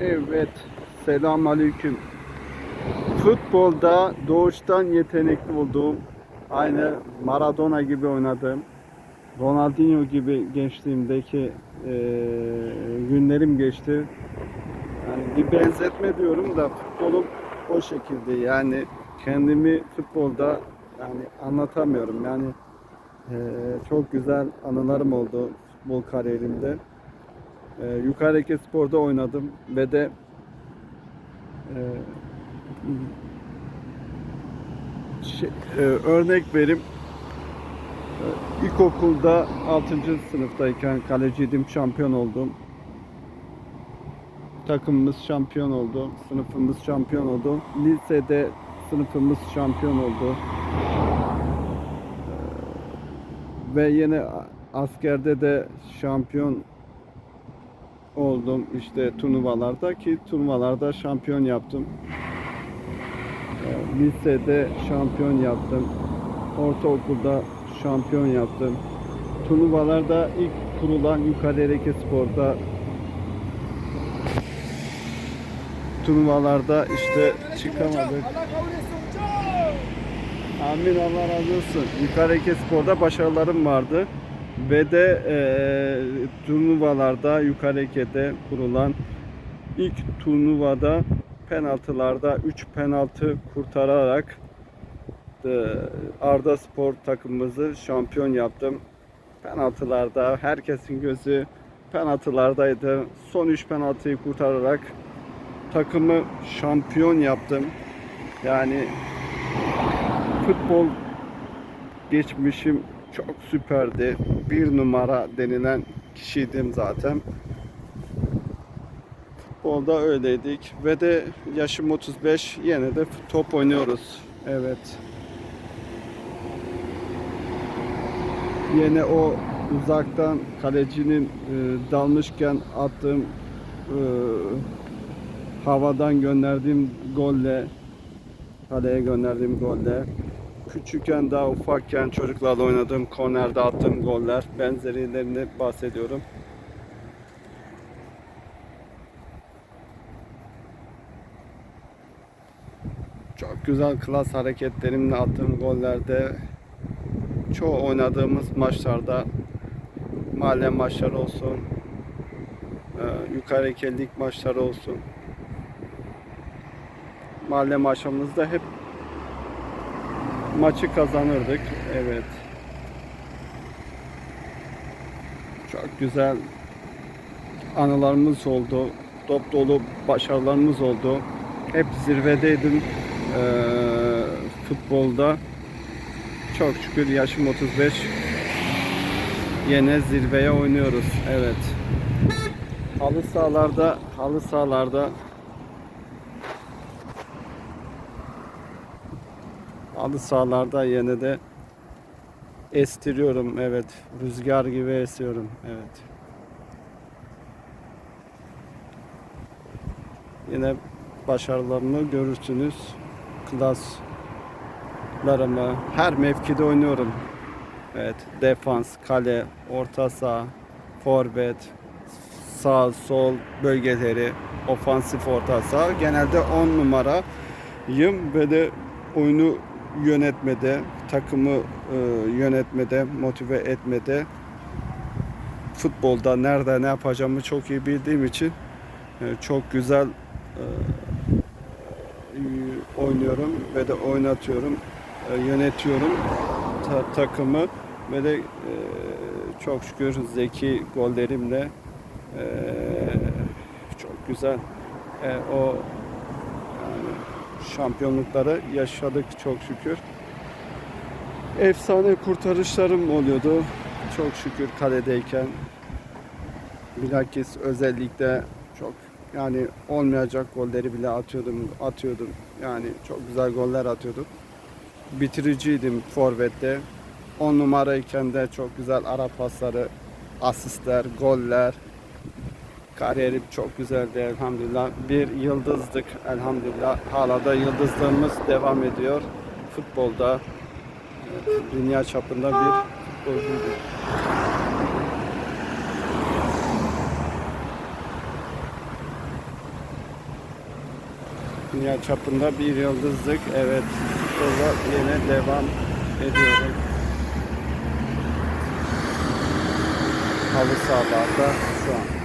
Evet, selam aleyküm. Futbolda doğuştan yetenekli olduğum, aynı Maradona gibi oynadığım, Ronaldinho gibi gençliğimdeki eee, günlerim geçti. Yani bir benzetme diyorum da futbolum o şekilde yani kendimi futbolda yani anlatamıyorum yani eee, çok güzel anılarım oldu futbol kariyerimde. Ee, Yukarı Eke Spor'da oynadım ve de e, şey, e, örnek verim e, ilkokulda 6. sınıftayken kaleciydim şampiyon oldum. Takımımız şampiyon oldu. Sınıfımız şampiyon oldu. Lisede sınıfımız şampiyon oldu. Ee, Ve yine askerde de şampiyon oldum işte turnuvalarda ki turnuvalarda şampiyon yaptım. Ee, Lisede şampiyon yaptım. Ortaokulda şampiyon yaptım. Turnuvalarda ilk kurulan Yukarı Ereke Spor'da turnuvalarda işte çıkamadık. Amin Allah razı olsun. Yukarı Eke Spor'da başarılarım vardı. Ve de eee turnuvalarda Yukarı Eke'de kurulan ilk turnuvada penaltılarda 3 penaltı kurtararak eee, Arda Spor takımımızı şampiyon yaptım. Penaltılarda herkesin gözü penaltılardaydı. Son 3 penaltıyı kurtararak takımı şampiyon yaptım. Yani futbol geçmişim çok süperdi. Bir numara denilen kişiydim zaten. Futbolda öyleydik ve de yaşım 35 yine de top oynuyoruz. Evet. Yine o uzaktan kalecinin e, dalmışken attığım e, havadan gönderdiğim golle kaleye gönderdiğim goller. Küçükken daha ufakken çocuklarla oynadığım kornerde attığım goller benzerilerini bahsediyorum. Çok güzel klas hareketlerimle attığım gollerde çoğu oynadığımız maçlarda mahalle maçları olsun, e, yukarı lig maçları olsun. Mahalle maçımızda hep maçı kazanırdık. Evet. Çok güzel anılarımız oldu. Top dolu başarılarımız oldu. Hep zirvedeydim eee, futbolda. Çok şükür yaşım 35. Yine zirveye oynuyoruz. Evet. Halı sahalarda, halı sahalarda halı sahalarda yine de estiriyorum. Evet. Rüzgar gibi esiyorum. Evet. Yine başarılarımı görürsünüz. Klaslarımı her mevkide oynuyorum. Evet. Defans, kale, orta saha, forvet, sağ, sol bölgeleri, ofansif orta saha. Genelde 10 numarayım ve de oyunu yönetmede, takımı e, yönetmede, motive etmede, futbolda nerede ne yapacağımı çok iyi bildiğim için e, çok güzel e, oynuyorum ve de oynatıyorum, yönetiyorum ta- takımı ve de çok şükür zeki gollerimle çok güzel. O yani şampiyonlukları yaşadık çok şükür. Efsane kurtarışlarım oluyordu. Çok şükür kaledeyken. Bilakis özellikle çok yani olmayacak golleri bile atıyordum, atıyordum. Yani çok güzel goller atıyordum. Bitiriciydim forvette. 10 numarayken de çok güzel ara pasları, asistler, goller, Kariyerim çok güzeldi elhamdülillah. Bir yıldızdık elhamdülillah. Hala da yıldızlığımız devam ediyor. Futbolda evet, dünya çapında bir futbolcuyduk. Dünya çapında bir yıldızlık. Evet. Burada yine devam ediyorum. Halı sahalarda şu an.